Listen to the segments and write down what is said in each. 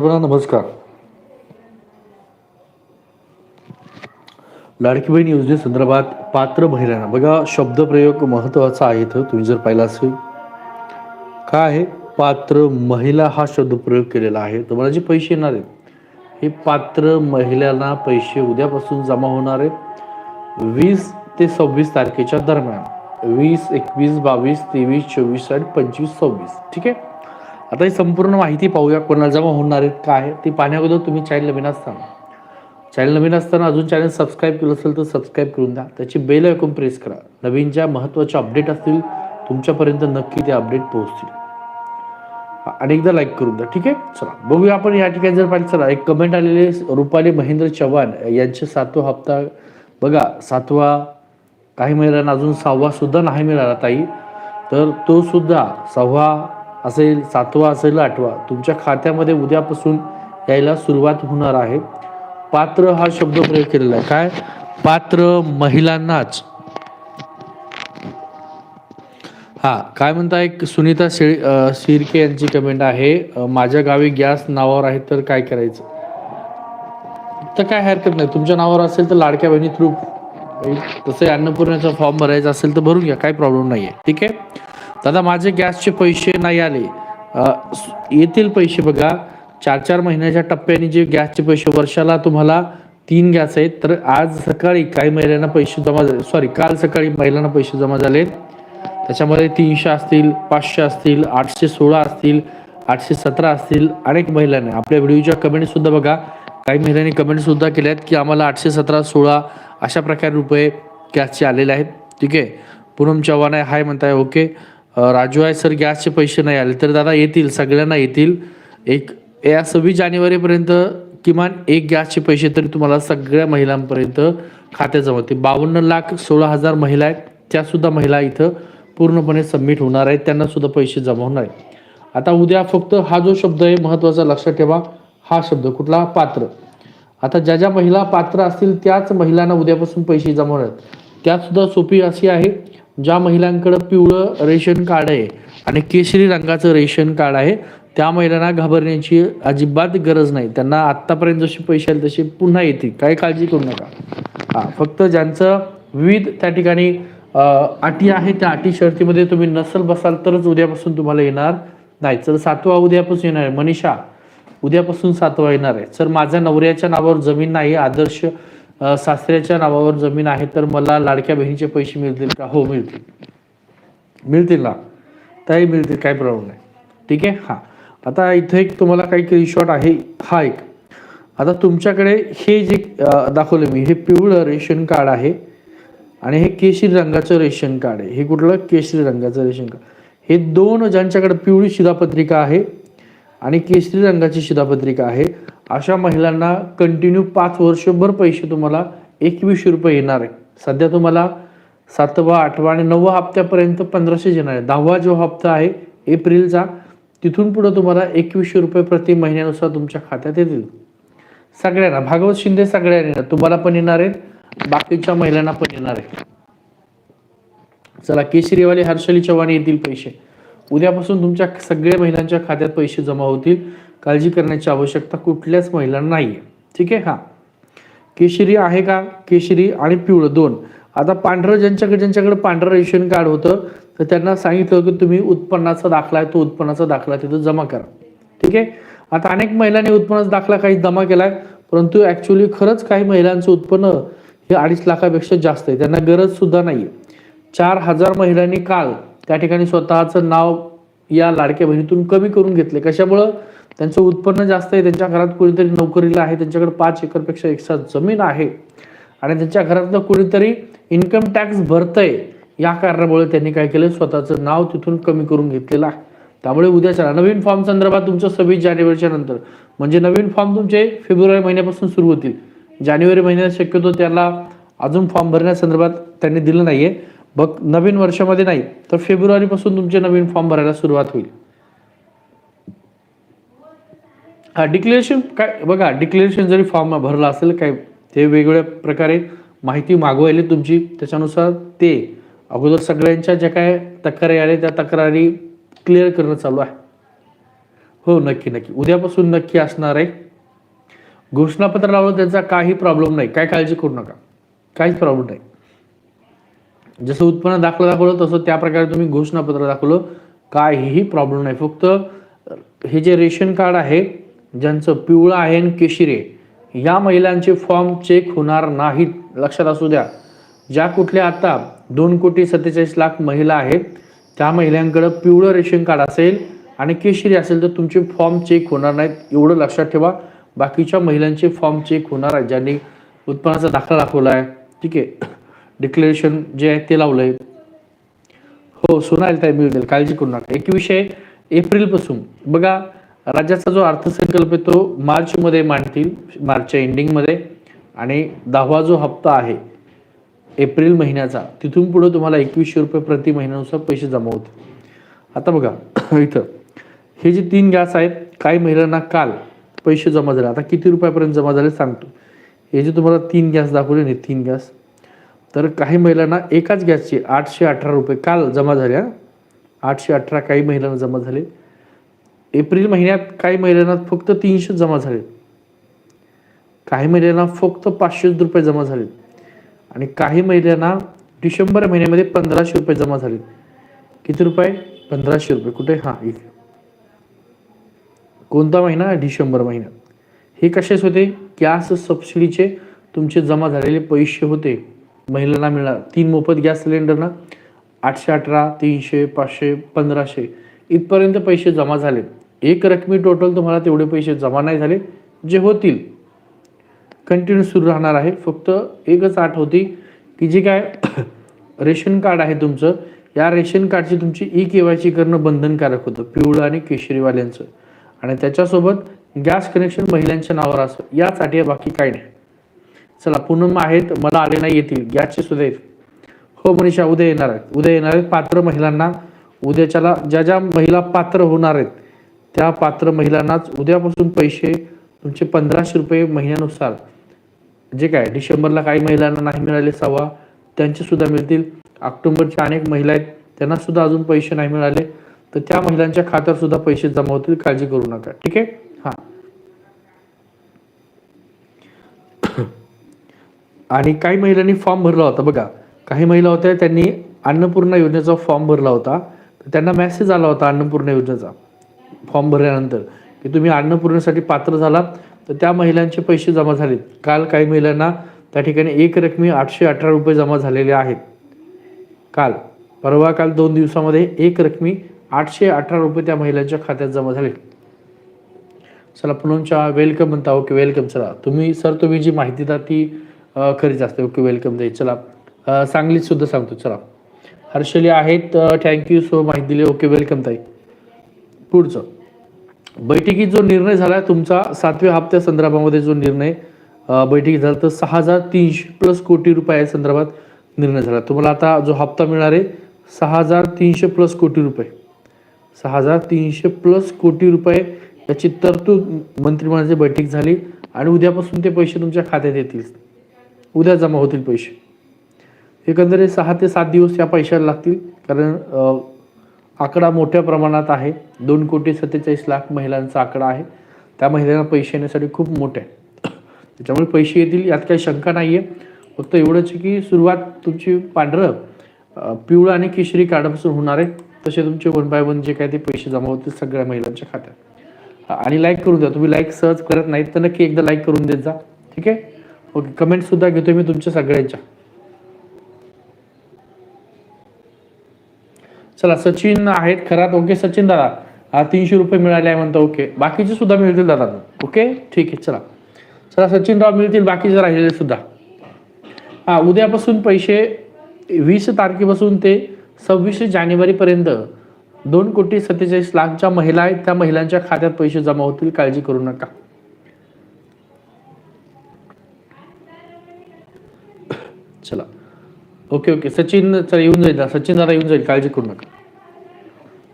नमस्कार. लाडकी बहीण योजनेसंदर्भात पात्र महिलांना बघा शब्दप्रयोग महत्त्वाचा आहे इथं तुम्ही जर पाहिला असेल. काय आहे? पात्र महिला हा शब्दप्रयोग केलेला आहे. तुम्हाला जे पैसे येणार आहेत हे पात्र महिलांना पैसे उद्यापासून जमा होणार आहेत वीस ते सव्वीस तारखेच्या दरम्यान. वीस एकवीस बावीस तेवीस चोवीस आणि पंचवीस सव्वीस. ठीक आहे? आता ही संपूर्ण माहिती पाहूया. कोणाला जमा होणार आहेत काय ते ती पाहण्याअगोदर तुम्ही चॅनल नवीन असताना. चॅनल नवीन असताना अजून चॅनल सबस्क्राईब केलं असेल तर सबस्क्राईब करून द्या. त्याची बेल ऐकून प्रेस करा. नवीन ज्या महत्त्वाचे अपडेट असतील तुमच्यापर्यंत नक्की ते अपडेट पोहोचतील. अनेकदा लाईक करून द्या ठीक आहे? चला बघूया आपण या ठिकाणी जर पाहिजे चला एक कमेंट आलेले रुपाली महेंद्र चव्हाण. यांचे सातवा हप्ता बघा सातवा काही महिन्यांना अजून सहावा सुद्धा नाही मिळाला ताई. तर तो सुद्धा सहावा असेल सातवा असेल आठवा. तुमच्या खात्यामध्ये उद्यापासून यायला सुरुवात होणार आहे. पात्र हा शब्द प्रयोग केलेला आहे. काय? पात्र महिलांनाच. हा काय म्हणता एक सुनीता शे शिर्के यांची कमेंट आहे माझ्या गावी गॅस नावावर आहे तर काय करायचं? तर काय हरकत नाही. तुमच्या नावावर असेल तर लाडक्या बहिणी थ्रू तसं अन्नपूर्णाचा फॉर्म भरायचा असेल तर भरून घ्या. काही प्रॉब्लेम नाही आहे ठीक आहे? दादा माझे गॅसचे पैसे नाही आले. येतील पैसे बघा. चार चार महिन्याच्या टप्प्याने जे गॅसचे पैसे वर्षाला तुम्हाला तीन गॅस आहेत तर आज सकाळी काही महिलांना पैसे जमा झाले. सॉरी काल सकाळी महिलांना पैसे जमा झाले त्याच्यामध्ये तीनशे असतील पाचशे असतील आठशे सोळा असतील आठशे सतरा असतील अनेक महिलांनी. आपल्या व्हिडिओच्या कमेंटसुद्धा बघा. काही महिलांनी कमेंटसुद्धा केल्या आहेत की आम्हाला आठशे सतरा सोळा अशा प्रकारे रुपये गॅसचे आलेले आहेत. ठीक आहे? पूनम चव्हाण आहे. हाय म्हणताय. ओके राजू आहे सर गॅसचे पैसे नाही आले. तर दादा येतील सगळ्यांना येतील. एक या सव्वीस जानेवारीपर्यंत किमान एक गॅसचे पैसे तरी तुम्हाला सगळ्या महिलांपर्यंत खात्यात जमा होते बावन्न लाख सोळा हजार महिला आहेत त्यासुद्धा महिला इथं पूर्णपणे सबमिट होणार आहेत त्यांनासुद्धा पैसे जमा होणार आहेत. आता उद्या फक्त हा जो शब्द आहे महत्त्वाचा लक्षात ठेवा हा शब्द कुठला? पात्र. आता ज्या ज्या महिला पात्र असतील त्याच महिलांना उद्यापासून पैसे जमा होणार आहेत. त्यातसुद्धा सोपी अशी आहे ज्या महिलांकडं पिवळं रेशन कार्ड आहे आणि केशरी रंगाचं रेशन कार्ड आहे त्या महिलांना घाबरण्याची अजिबात गरज नाही. त्यांना आत्तापर्यंत जसे पैसे आले तसे पुन्हा येतील. काही काळजी करू नका. हा फक्त ज्यांचं विविध त्या ठिकाणी अटी आहे त्या अटी शर्तीमध्ये तुम्ही नसल बसाल तरच उद्यापासून तुम्हाला येणार नाही. तर सातवा उद्यापासून येणार आहे. मनीषा उद्यापासून सातवा येणार आहे. सर माझ्या नवऱ्याच्या नावावर जमीन नाही आदर्श सासऱ्याच्या नावावर जमीन आहे तर मला लाडक्या बहिणीचे पैसे मिळतील का? हो मिळतील. मिळतील ना? त्याही मिळतील काही प्रॉब्लेम नाही. ठीक आहे? हां. आता इथं एक तुम्हाला काही स्क्रीनशॉट आहे. हा एक. आता तुमच्याकडे हे जे दाखवलं मी हे पिवळं रेशन कार्ड आहे आणि हे केशरी रंगाचं रेशन कार्ड आहे. हे कुठलं? केशरी रंगाचं रेशन कार्ड. हे दोन ज्यांच्याकडे पिवळी शिधापत्रिका आहे आणि केशरी रंगाची शिधापत्रिका आहे अशा महिलांना कंटिन्यू पाच वर्षभर पैसे तुम्हाला एकवीसशे रुपये येणार आहे. सध्या तुम्हाला सातवा आठवा आणि नववा हप्त्यापर्यंत पंधराशे येणार आहे. दहावा जो हप्ता आहे एप्रिलचा तिथून पुढे तुम्हाला एकवीसशे रुपये प्रति महिन्यानुसार तुमच्या खात्यात येतील. सगळ्यांना भागवत शिंदे सगळ्यांना येणार तुम्हाला पण येणार आहेत बाकीच्या महिलांना पण येणार आहे चला केशरीवाले हर्षली चव्हाण येतील पैसे. उद्यापासून तुमच्या सगळ्या महिलांच्या खात्यात पैसे जमा होतील. काळजी करण्याची आवश्यकता कुठल्याच महिलांना नाही आहे ठीक आहे हा केशरी आहे का? केशरी आणि पिवळं दोन. आता पांढरं ज्यांच्याकडे ज्यांच्याकडे पांढरं रेशन कार्ड होतं तर त्यांना सांगितलं की तुम्ही उत्पन्नाचा दाखला आहे तो उत्पन्नाचा दाखला तिथं जमा करा. ठीक आहे? आता अनेक महिलांनी उत्पन्नाचा दाखला काही जमा केलाय परंतु ॲक्च्युली खरंच काही महिलांचं उत्पन्न हे अडीच लाखापेक्षा जास्त आहे. त्यांना गरज सुद्धा नाही आहे चार हजार महिलांनी काल त्या ठिकाणी स्वतःचं नाव या लाडक्या बहिणीतून कमी करून घेतले. कशामुळं? त्यांचं उत्पन्न जास्त आहे त्यांच्या घरात कोणीतरी नोकरीला आहे त्यांच्याकडे पाच एकरपेक्षा एक्स्ट्रा जमीन आहे. आणि त्यांच्या घरातलं कोणीतरी इन्कम टॅक्स भरतंय या कारणामुळे त्यांनी काय केलं स्वतःचं नाव तिथून कमी करून घेतलेलं आहे. त्यामुळे उद्याच्या नवीन फॉर्म संदर्भात तुमचं सव्वीस जानेवारीच्या नंतर. म्हणजे नवीन फॉर्म तुमचे फेब्रुवारी महिन्यापासून सुरू होतील. जानेवारी महिन्यात शक्यतो त्याला अजून फॉर्म भरण्यासंदर्भात त्यांनी दिलं नाहीये. बघ नवीन वर्षामध्ये नाही तर फेब्रुवारीपासून तुमचे नवीन फॉर्म भरायला सुरुवात होईल. हा डिक्लेरेशन काय बघा डिक्लेरेशन जरी फॉर्म भरला असेल काय ते वेगवेगळ्या प्रकारे माहिती मागवायली तुमची त्याच्यानुसार ते अगोदर सगळ्यांच्या ज्या काय तक्रारी आल्या त्या तक्रारी क्लिअर करणं चालू आहे. हो नक्की नक्की. उद्यापासून नक्की असणार आहे. घोषणापत्र लावलं त्याचा काही प्रॉब्लेम नाही. काय काळजी करू नका. काहीच प्रॉब्लेम नाही. जसं उत्पन्न दाखलं दाखवलं तसं त्या प्रकारे तुम्ही घोषणापत्र दाखवलं. काहीही प्रॉब्लेम नाही. फक्त हे जे रेशन कार्ड आहे ज्यांचं पिवळं आहे आणि केशिरे या महिलांचे फॉर्म चेक होणार नाहीत लक्षात असू द्या. ज्या कुठल्या आता दोन कोटी सत्तेचाळीस लाख महिला आहेत त्या महिलांकडं पिवळं रेशन कार्ड असेल आणि केशरी असेल तर तुमचे फॉर्म चेक होणार नाहीत एवढं लक्षात ठेवा. बाकीच्या महिलांचे फॉर्म चेक होणार आहेत ज्यांनी उत्पन्नाचा दाखला दाखवला आहे. ठीक आहे. डिक्लेरेशन जे आहे ते लावलं आहे हो सोनाली ताई मिळतील काळजी करू नका. एकविशे एप्रिलपासून. बघा राज्याचा जो अर्थसंकल्प आहे तो मार्चमध्ये मांडतील मार्चच्या एंडिंगमध्ये. आणि दहावा जो हप्ता आहे एप्रिल महिन्याचा तिथून पुढे तुम्हाला एकवीसशे रुपये प्रति महिन्यानुसार पैसे जमा होतील. आता बघा इथं. हे जे तीन गॅस आहेत काही महिलांना काल पैसे जमा झाले. आता किती रुपयापर्यंत जमा झाले सांगतो. हे जे तुम्हाला तीन गॅस दाखवले नाही तीन गॅस तर काही महिलांना एकाच गॅसचे आठशे अठरा रुपये काल जमा झाल्या आठशे अठरा काही महिलांना जमा झाले. एप्रिल महिन्यात काही महिलांना फक्त तीनशे जमा झाले. काही महिलांना फक्त पाचशेच रुपये जमा झाले. आणि काही महिलांना डिसेंबर महिन्यामध्ये पंधराशे रुपये जमा झाले. किती रुपये? पंधराशे रुपये. कुठे? हां इथे. कोणता महिना? डिसेंबर महिन्यात हे कशाच होते? गॅस सबसिडीचे तुमचे जमा झालेले पैसे होते. महिलांना मिळणार. तीन मोफत गॅस सिलेंडरना आठशे अठरा तीनशे पाचशे पंधराशे. इथपर्यंत पैसे जमा झाले. एक रकमी टोटल तुम्हाला तेवढे पैसे जमा नाही झाले जे होतील. कंटिन्यू सुरू राहणार आहे. फक्त एकच आठ होती की जे काय रेशन कार्ड आहे तुमचं या रेशन कार्डची तुमची ई के वाय सी करणं बंधनकारक होतं पिवळं आणि केशरीवाल्यांचं. आणि त्याच्यासोबत गॅस कनेक्शन महिलांच्या नावावर असं यासाठी बाकी काही नाही. चला पूनम आहेत मला आले नाही येतील गॅसचे सुद्धा येतील. हो मनीषा उद्या येणार आहेत. उद्या येणार आहेत पात्र महिलांना. उद्याच्याला ज्या ज्या महिला पात्र होणार आहेत त्या पात्र महिलांनाच उद्यापासून पैसे तुमचे पंधराशे रुपये महिन्यानुसार. जे काय डिसेंबरला काही महिलांना नाही मिळाले सव्वा त्यांचे सुद्धा मिळतील. ऑक्टोबरच्या अनेक महिला आहेत त्यांना सुद्धा अजून पैसे नाही मिळाले. तर त्या महिलांच्या खात्यावर सुद्धा पैसे जमा होतील काळजी करू नका. ठीक आहे? हा. आणि काही महिलांनी फॉर्म भरला होता बघा. काही महिला होत्या त्यांनी अन्नपूर्णा योजनेचा फॉर्म भरला होता. तर त्यांना मेसेज आला होता अन्नपूर्णा योजनेचा. फॉर्म भरल्यानंतर की तुम्ही अन्नपूर्णेसाठी पात्र झालात तर त्या महिलांचे पैसे जमा झालेत. काल काही महिलांना त्या ठिकाणी एक रकमी आठशे अठरा रुपये जमा झालेले आहेत. काल परवा काल दोन दिवसामध्ये एक रकमी आठशे अठरा रुपये त्या महिलांच्या खात्यात जमा झाले. चला पुनमच्या वेलकम म्हणता ओके वेलकम चला. तुम्ही सर तुम्ही जी माहिती द्या ती खरीच असते ओके वेलकम दे चला सांगलीत सुद्धा सांगतो चला. हर्षली आहेत थँक्यू सो माहिती दिली ओके वेलकम ताई. पुढचं. बैठकीत जो निर्णय झाला तुमचा सातव्या हप्त्या संदर्भामध्ये जो निर्णय बैठकीत झाला तर सहा हजार तीनशे प्लस कोटी रुपये संदर्भात निर्णय झाला. तुम्हाला आता जो हप्ता मिळणार आहे सहा हजार तीनशे प्लस कोटी रुपये. सहा हजार तीनशे प्लस कोटी रुपये याची तरतूद मंत्रिमंडळाची बैठक झाली आणि उद्यापासून ते पैसे तुमच्या खात्यात येतील. उद्या जमा होतील पैसे. एकंदरीत सहा ते सात दिवस या पैशाला लागतील कारण आकडा मोठ्या प्रमाणात आहे. दोन कोटी सत्तेचाळीस लाख महिलांचा आकडा आहे. त्या महिलांना पैसे येण्यासाठी खूप मोठे आहे. त्याच्यामुळे पैसे येतील यात काही शंका नाही आहे फक्त एवढंच की सुरुवात तुमची पांढरं पिवळं आणि केशरी कार्डापासून होणार आहे. तसे तुमचे वन बाय वन जे काय ते पैसे जमा होतील सगळ्या महिलांच्या खात्यात. आणि लाईक करून द्या. तुम्ही लाईक सहज करत नाहीत तर नक्की एकदा लाईक करून देत जा. ठीक आहे? ओके. कमेंटसुद्धा घेतो मी तुमच्या सगळ्यांच्या. चला सचिन आहेत खरात. ओके सचिन दादा. तीनशे रुपये मिळाले आहे म्हणतो. ओके. बाकीचे सुद्धा मिळतील दादा. ओके? ठीक आहे चला. चला सचिनराव मिळतील. बाकीचे राहिलेले सुद्धा. हा उद्यापासून पैसे वीस तारखेपासून ते सव्वीस जानेवारीपर्यंत दोन कोटी सत्तेचाळीस लाखच्या महिला आहेत. त्या महिलांच्या खात्यात पैसे जमा होतील. काळजी करू नका. चला. Okay okay. सचिन चला येऊन जाईल. सचिन दादा येऊन जाईल. काळजी करू नका.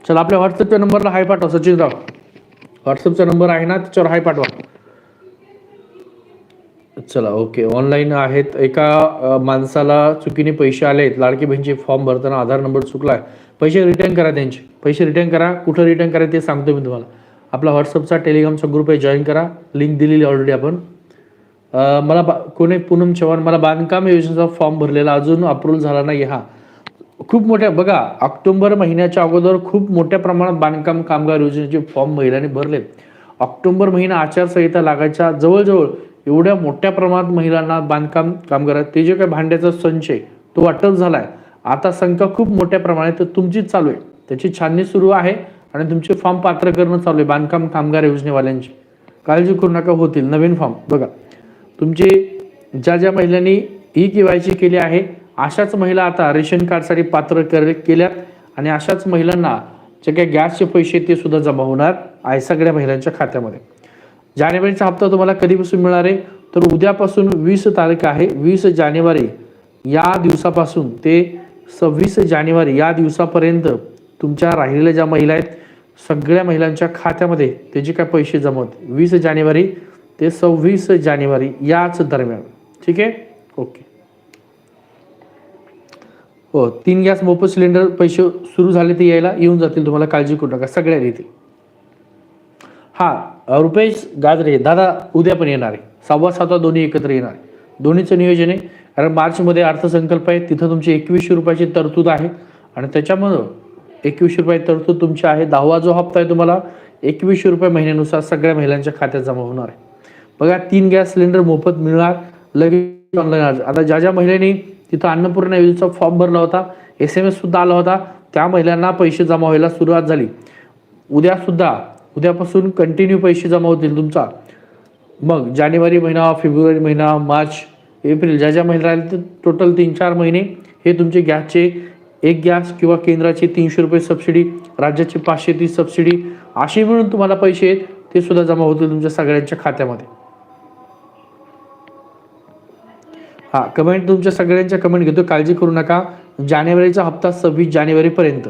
चला आपल्या व्हॉट्सअपच्या नंबरला हाय पाठवा सचिन राव व्हॉट्सअपचा नंबर आहे ना त्याच्यावर हाय पाठवा. चला ओके. ऑनलाईन आहेत. एका माणसाला चुकीने पैसे आले आहेत लाडकी बहिणीचे फॉर्म भरताना आधार नंबर चुकला आहे पैसे रिटर्न करा त्यांचे. पैसे रिटर्न करा. कुठं रिटर्न करा ते सांगतो मी तुम्हाला. आपला व्हॉट्सअपचा टेलिग्रामचा ग्रुप आहे. जॉईन करा. लिंक दिलेली ऑलरेडी आपण. मला बा कोणी पूनम चव्हाण मला बांधकाम योजनेचा फॉर्म भरलेला अजून अप्रूव्हल झाला नाही हा. खूप मोठ्या बघा ऑक्टोबर महिन्याच्या अगोदर खूप मोठ्या प्रमाणात बांधकाम कामगार योजनेचे फॉर्म महिलांनी भरले ऑक्टोबर महिना आचारसंहिता लागायच्या जवळजवळ एवढ्या मोठ्या प्रमाणात महिलांना बांधकाम कामगार ते जे काही भांड्याचा संच आहे तो अटक झालाय. आता संख्या खूप मोठ्या प्रमाणात तुमचीच चालू आहे. त्याची छाननी सुरू आहे आणि तुमचे फॉर्म पात्र करणं चालू आहे बांधकाम कामगार योजनेवाल्यांची. काळजी करू नका होतील नवीन फॉर्म बघा. तुमचे ज्या ज्या महिलांनी ई के वाय सी केली आहे अशाच महिला आता रेशन कार्डसाठी पात्र कर केल्यात आणि अशाच महिलांना जे काही गॅसचे पैसे ते सुद्धा जमा होणार आहे सगळ्या महिलांच्या खात्यामध्ये. जानेवारीचा हप्ता तुम्हाला कधीपासून मिळणार आहे? तर उद्यापासून वीस तारीख आहे वीस जानेवारी या दिवसापासून ते सव्वीस जानेवारी या दिवसापर्यंत तुमच्या राहिलेल्या ज्या महिला आहेत सगळ्या महिलांच्या खात्यामध्ये त्याचे काय पैसे जमा वीस जानेवारी ते सव्वीस जानेवारी याच दरम्यान. ठीक आहे? ओके. हो तीन गॅस मोफत सिलेंडर पैसे सुरू झाले ते यायला येऊन जातील तुम्हाला काळजी करू नका सगळ्या येतील. हा रुपेश गाजरे दादा उद्या पण येणार आहे. सव्वा सातवा दोन्ही एकत्र येणार आहे. दोन्हीचं नियोजन आहे कारण मार्चमध्ये अर्थसंकल्प आहे तिथं तुमची एकवीसशे रुपयाची तरतूद आहे. आणि त्याच्यामुळं एकवीसशे रुपये तरतूद तुमची आहे. दहावा जो हप्ता आहे तुम्हाला एकवीसशे रुपये महिन्यानुसार सगळ्या महिलांच्या खात्यात जमा होणार आहे. बघा तीन गॅस सिलेंडर मोफत मिळणार लगेच ऑनलाईन अर्ज आता ज्या ज्या महिलांनी तिथं अन्नपूर्णा योजनेचा फॉर्म भरला होता एस एम एस सुद्धा आला होता त्या महिलांना पैसे जमा व्हायला सुरुवात झाली. उद्या सुद्धा उद्यापासून कंटिन्यू पैसे जमा होतील तुमचा. मग जानेवारी महिना फेब्रुवारी महिना मार्च एप्रिल ज्या ज्या महिला आहेत टोटल तीन चार महिने हे तुमचे गॅसचे एक गॅस किंवा केंद्राची तीनशे रुपये सबसिडी राज्याची पाचशे तीस सबसिडी असे मिळून तुम्हाला पैसे आहेत ते सुद्धा जमा होतील तुमच्या सगळ्यांच्या खात्यामध्ये. हा कमेंट तुमच्या सगळ्यांच्या कमेंट घेतो. काळजी करू नका. जानेवारीचा हप्ता सव्वीस जानेवारीपर्यंत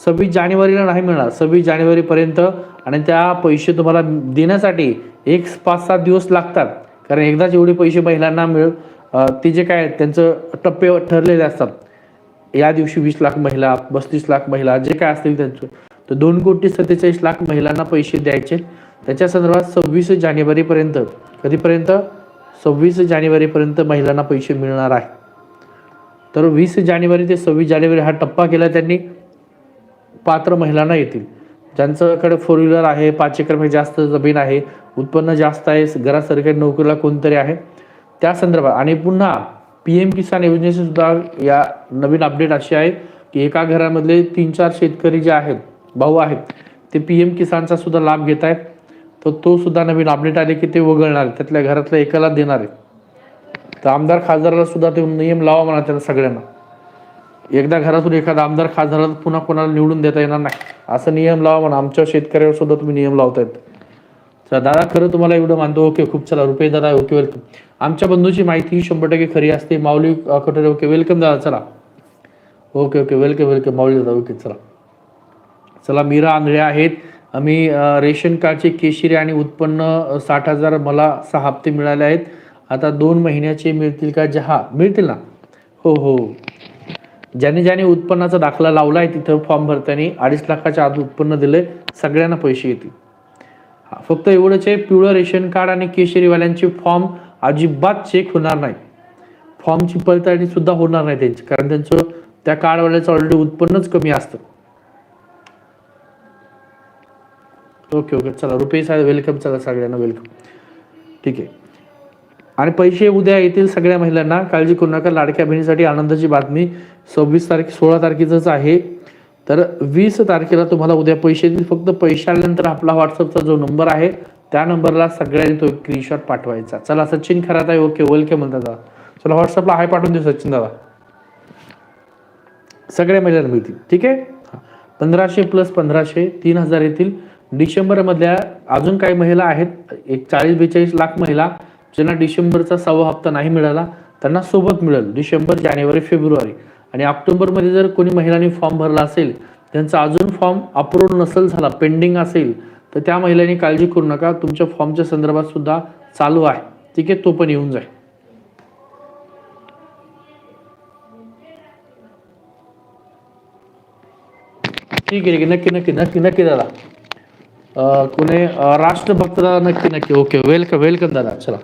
सव्वीस जानेवारीला नाही मिळणार. सव्वीस जानेवारीपर्यंत आणि त्या पैसे तुम्हाला देण्यासाठी एक पाच सात दिवस लागतात. कारण एकदाच एवढे पैसे महिलांना मिळ ते जे काय आहेत, त्यांचं टप्पे ठरलेले असतात. या दिवशी वीस लाख महिला पस्तीस लाख महिला जे काय असतील त्यांचं. तर दोन कोटी सत्तेचाळीस लाख महिलांना पैसे द्यायचे. त्याच्या संदर्भात सव्वीस जानेवारीपर्यंत कधीपर्यंत? सव्वीस जानेवारीपर्यंत महिलांना पैसे मिळणार आहे. तर वीस जानेवारी ते सव्वीस जानेवारी हा टप्पा केला त्यांनी पात्र महिलांना येतील. ज्यांच्याकडे फोर व्हीलर आहे पाच एकरपेक्षा जास्त जमीन आहे उत्पन्न जास्त आहे घरात सरकारी नोकरीला कोणतरी आहे. त्या संदर्भात आणि पुन्हा पी एम किसान योजनेचे सुद्धा या नवीन अपडेट अशी आहे की एका घरामधले तीन चार शेतकरी जे आहेत भाऊ आहेत ते पी एम किसानचा सुद्धा लाभ घेत आहेत. तर तो सुद्धा नवीन अपडेट आले की ते वगळणार त्यातल्या घरातल्या एकाला देणार आहे. तर आमदार खासदाराला सुद्धा ते नियम लावा म्हणा त्यांना सगळ्यांना. एकदा घरातून एखादा आमदार खासदाराला पुन्हा कोणाला निवडून देता येणार नाही. असं नियम लावा म्हणा आमच्या शेतकऱ्यावर सुद्धा तुम्ही नियम लावतायत चला दादा खरं तुम्हाला एवढं मानतो. ओके खूप चला रुपये दादा ओके वेलकम आमच्या बंधूची माहिती शंभर टक्के खरी असते. माऊली कटोरे ओके वेलकम दादा चला. ओके ओके वेलकम वेलकम माऊली दादा ओके चला. चला मीरा आंधळे आहेत. आम्ही रेशन कार्डचे केशिरी आणि उत्पन्न साठ हजार मला सहा हप्ते मिळाले आहेत. आता दोन महिन्याचे मिळतील का? जहा मिळतील ना? हो हो. ज्याने ज्याने उत्पन्नाचा दाखला लावला आहे तिथं फॉर्म भरताना अडीच लाखाच्या आत उत्पन्न दिले सगळ्यांना पैसे येतील. फक्त एवढंच आहे पिवळं रेशन कार्ड आणि केशरीवाल्यांचे फॉर्म अजिबात चेक होणार नाही. फॉर्मची पडताळणी सुद्धा होणार नाही त्यांची कारण त्यांचं त्या कार्डवाल्याचं ऑलरेडी उत्पन्नच कमी असतं. ओके ओके चला रुपये साहेब वेलकम चला सगळ्यांना वेलकम ठीक आहे. आणि पैसे उद्या येतील सगळ्या महिलांना. काळजी करू नका. लाडक्या बहिणीसाठी आनंदाची बातमी. सव्वीस तारीख सोळा तारखेचंच आहे. तर वीस तारखेला तुम्हाला उद्या पैसे येतील. फक्त पैसे आल्यानंतर आपला व्हॉट्सअपचा जो नंबर आहे त्या नंबरला सगळ्यांनी तो स्क्रीनशॉट पाठवायचा. चला सचिन खरात आहे ओके वेलकम म्हणतात दादा. चला व्हॉट्सअपला हाय पाठवून देऊ सचिन दादा. सगळ्या महिलांना मिळतील. ठीक आहे? पंधराशे प्लस पंधराशे तीन हजार येतील. डिसेंबरमधल्या अजून काही महिला आहेत एक चाळीस बेचाळीस लाख महिला ज्यांना डिसेंबरचा सहावा हप्ता नाही मिळाला त्यांना सोबत मिळेल डिसेंबर जानेवारी फेब्रुवारी. आणि ऑक्टोबरमध्ये जर कोणी महिलांनी फॉर्म भरला असेल त्यांचा अजून फॉर्म अप्रूव्ह नसेल झाला पेंडिंग असेल तर त्या महिलांनी काळजी करू नका तुमच्या फॉर्मच्या संदर्भात सुद्धा चालू आहे. ठीक आहे तो पण येऊन जाईल. ठीक आहे ठीक आहे. नक्की नक्की नक्की नक्की दादा. कुणी राष्ट्रभक्त दादा नक्की नक्की ओके वेलकम वेलकम दादा चला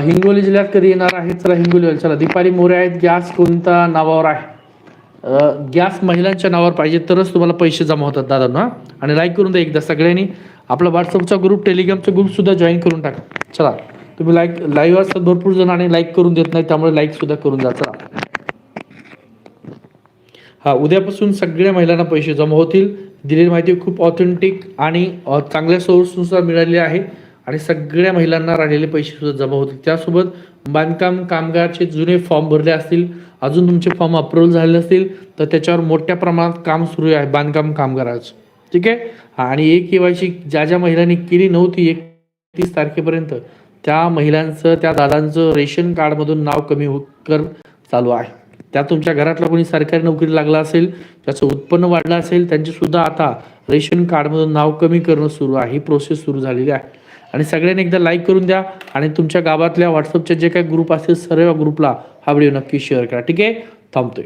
हिंगोली जिल्ह्यात कधी येणार आहे चला हिंगोली चला दीपाली मोरे आहेत गॅस कोणत्या नावावर आहे गॅस महिलांच्या नावावर पाहिजे तरच तुम्हाला पैसे जमा होतात दादा ना आणि लाईक करून द्या एकदा सगळ्यांनी आपला व्हॉट्सअपचा ग्रुप टेलिग्रामचा ग्रुप सुद्धा जॉईन करून टाका चला तुम्ही लाईक लाईव्ह असतात भरपूर जण आणि लाईक करून देत नाही त्यामुळे लाईक सुद्धा करून जा चला हा उद्यापासून सगळ्या महिलांना पैसे जमा होतील दिलेली माहिती खूप ऑथेंटिक आणि चांगल्या सोर्सनुसार मिळाली आहे. आणि सगळ्या महिलांना राहिलेले पैसे सुद्धा जमा होतील. त्यासोबत बांधकाम कामगारचे जुने फॉर्म भरले असतील. अजून तुमचे फॉर्म अप्रूव्हल झाले असतील. तर त्याच्यावर मोठ्या प्रमाणात काम सुरू आहे बांधकाम कामगाराचं. ठीक आहे? आणि एक केवायसी ज्या ज्या महिलांनी केली नव्हती एकतीस तारखेपर्यंत त्या महिलांचं त्या दादांचं रेशन कार्डमधून नाव कमी हो कर चालू आहे. त्या तुमच्या घरातला कोणी सरकारी नोकरी लागला असेल त्याचं उत्पन्न वाढलं असेल त्यांची सुद्धा आता रेशन कार्डमधून नाव कमी करणं सुरू आहे ही प्रोसेस सुरू झालेली आहे. आणि सगळ्यांनी एकदा लाईक करून द्या आणि तुमच्या गावातल्या व्हॉट्सअपचे जे काही ग्रुप असतील सर्व ग्रुपला हा व्हिडिओ नक्की शेअर करा. ठीक आहे? थांबतोय.